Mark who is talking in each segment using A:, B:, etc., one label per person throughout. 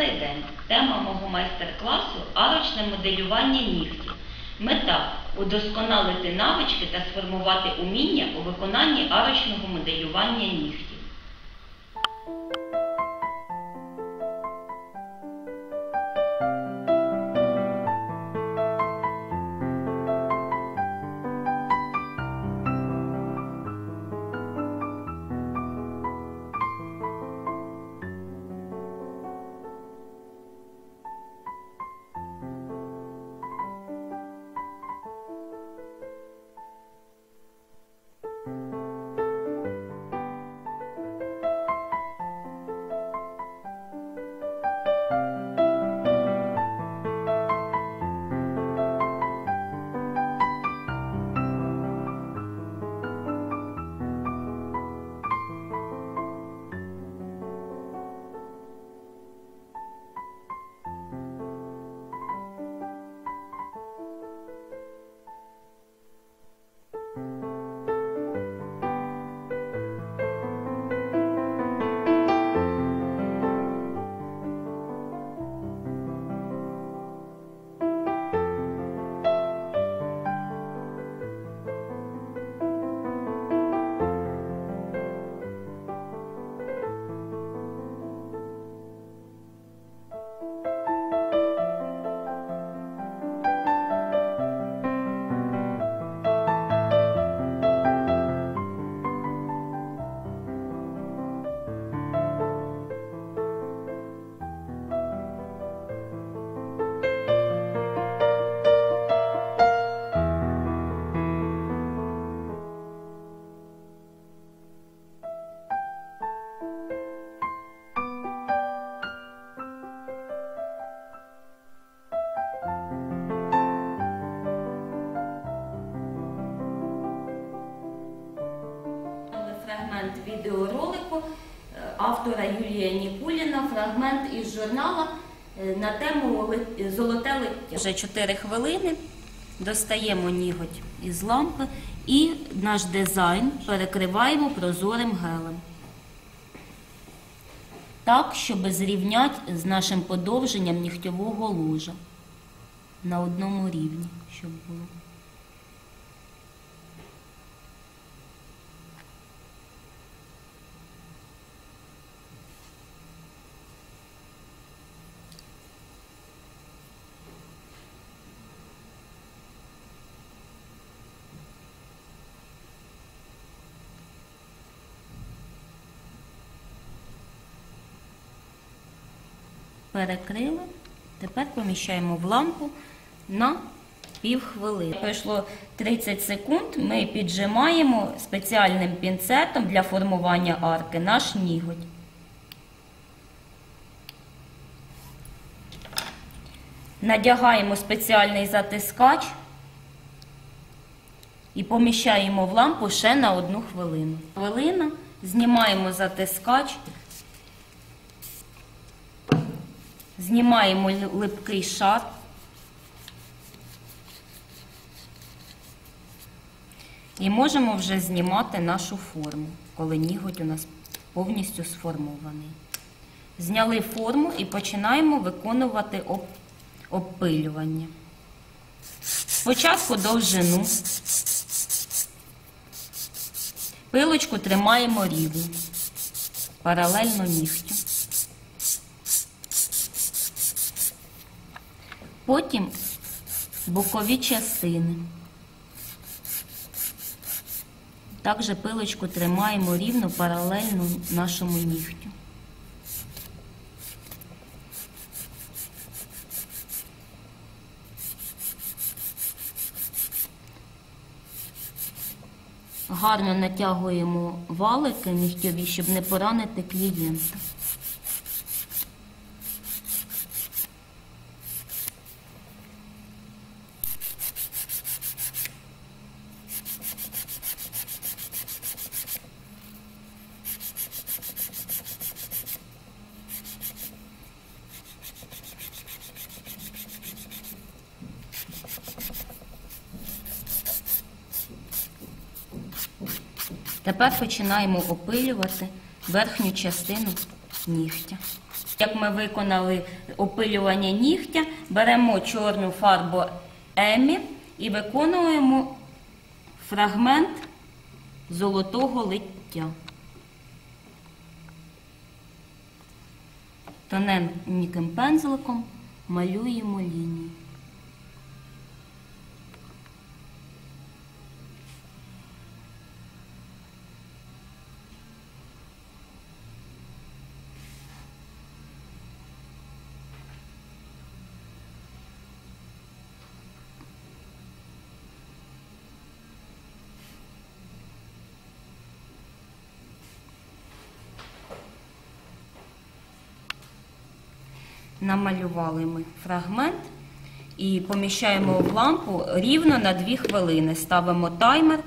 A: Добрий день! Тема мого майстер-класу арочне моделювання нігтів. Мета удосконалити навички та сформувати уміння у виконанні арочного моделювання нігтів. Фрагмент відеоролику е, автора Юлія Нікуліна, фрагмент із журнала е, на тему Золоте лиття. Вже 4 хвилини. Достаємо ніготь із лампи і наш дизайн перекриваємо прозорим гелем. Так, щоб зрівняти з нашим подовженням нігтьового ложа на одному рівні, щоб було. Перекрили. Тепер поміщаємо в лампу на півхвилини. Пройшло 30 секунд. Ми піджимаємо спеціальним пінцетом для формування арки наш ніготь. Надягаємо спеціальний затискач і поміщаємо в лампу ще на одну хвилину. Хвилина, знімаємо затискач. Знімаємо липкий шар. І можемо вже знімати нашу форму, коли ніготь у нас повністю сформований. Зняли форму і починаємо виконувати об- обпилювання. Спочатку довжину. Пилочку тримаємо рівно, паралельно нігтю. Потім бокові частини. Також пилочку тримаємо рівно паралельно нашому нігтю. Гарно натягуємо валики нігтьові, щоб не поранити клієнта. Тепер починаємо опилювати верхню частину нігтя. Як ми виконали опилювання нігтя, беремо чорну фарбу Емі і виконуємо фрагмент золотого лиття. Тоненьким пензликом малюємо лінії. Намалювали ми фрагмент і поміщаємо в лампу рівно на 2 хвилини. Ставимо таймер,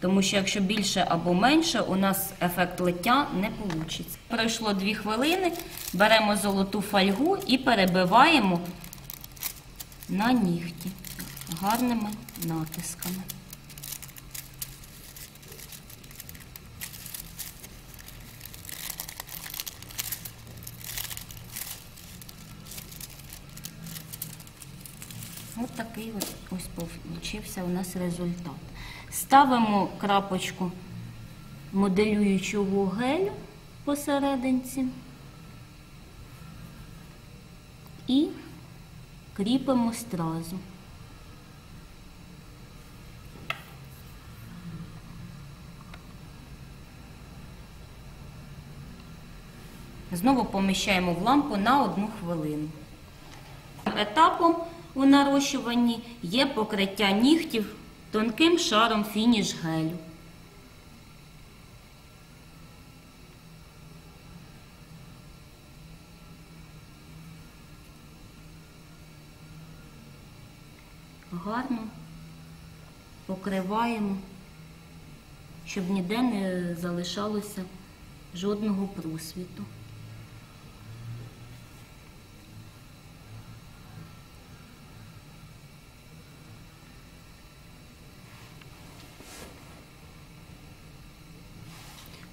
A: тому що якщо більше або менше, у нас ефект лиття не вийде. Пройшло 2 хвилини, беремо золоту фольгу і перебиваємо на нігті гарними натисками. Такий ось, ось получився у нас результат. Ставимо крапочку моделюючого гелю посерединці і кріпимо стразу. Знову поміщаємо в лампу на одну хвилину. Етапом у нарощуванні є покриття нігтів тонким шаром фініш гелю. Гарно покриваємо, щоб ніде не залишалося жодного просвіту.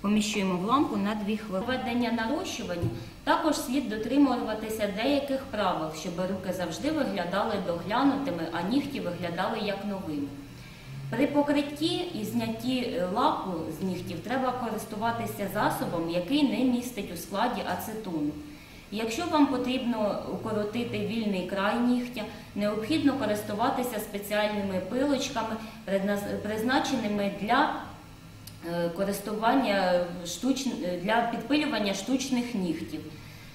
A: Поміщуємо в лампу на 2 хвилини. Введення нарощування також слід дотримуватися деяких правил, щоб руки завжди виглядали доглянутими, а нігті виглядали як новими. При покритті і знятті лаку з нігтів треба користуватися засобом, який не містить у складі ацетону. Якщо вам потрібно укоротити вільний край нігтя, необхідно користуватися спеціальними пилочками, призначеними для е, користування штуч... для підпилювання штучних нігтів,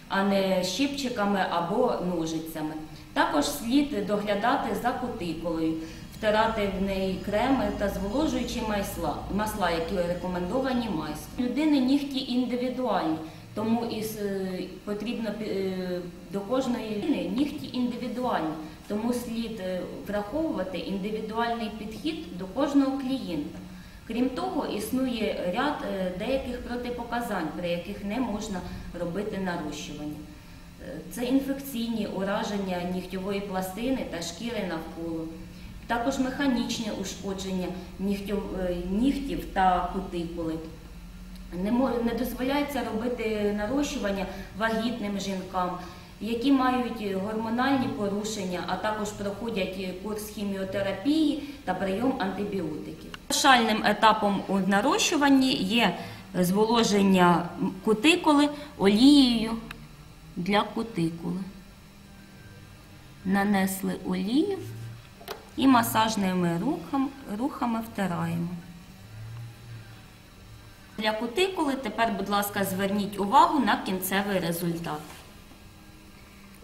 A: а не щипчиками або ножицями. Також слід доглядати за кутикулою, втирати в неї креми та зволожуючі масла, масла які рекомендовані майстru. У Людини нігті індивідуальні, тому і потрібно е, до кожної людини нігті індивідуальні, тому слід е, враховувати індивідуальний підхід до кожного клієнта. Крім того, існує ряд е, деяких протипоказань, при яких не можна робити нарощування. Е, Це інфекційні ураження нігтєвої пластини та шкіри навколо, також механічне ушкодження нігтів, е, та кутикули. Не дозволяється робити нарощування вагітним жінкам, які мають гормональні порушення, а також проходять курс хіміотерапії та прийом антибіотиків. Завершальним етапом у нарощуванні є зволоження кутикули олією для кутикули. Нанесли олію і масажними рухами, рухами втираємо. Для кутикули тепер, будь ласка, зверніть увагу на кінцевий результат.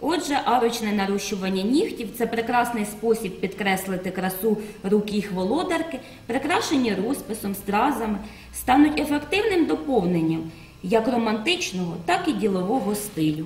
A: Отже, арочне нарощування нігтів це прекрасний спосіб підкреслити красу рук їх володарки, прикрашені розписом, стразами, стануть ефективним доповненням як романтичного, так і ділового стилю.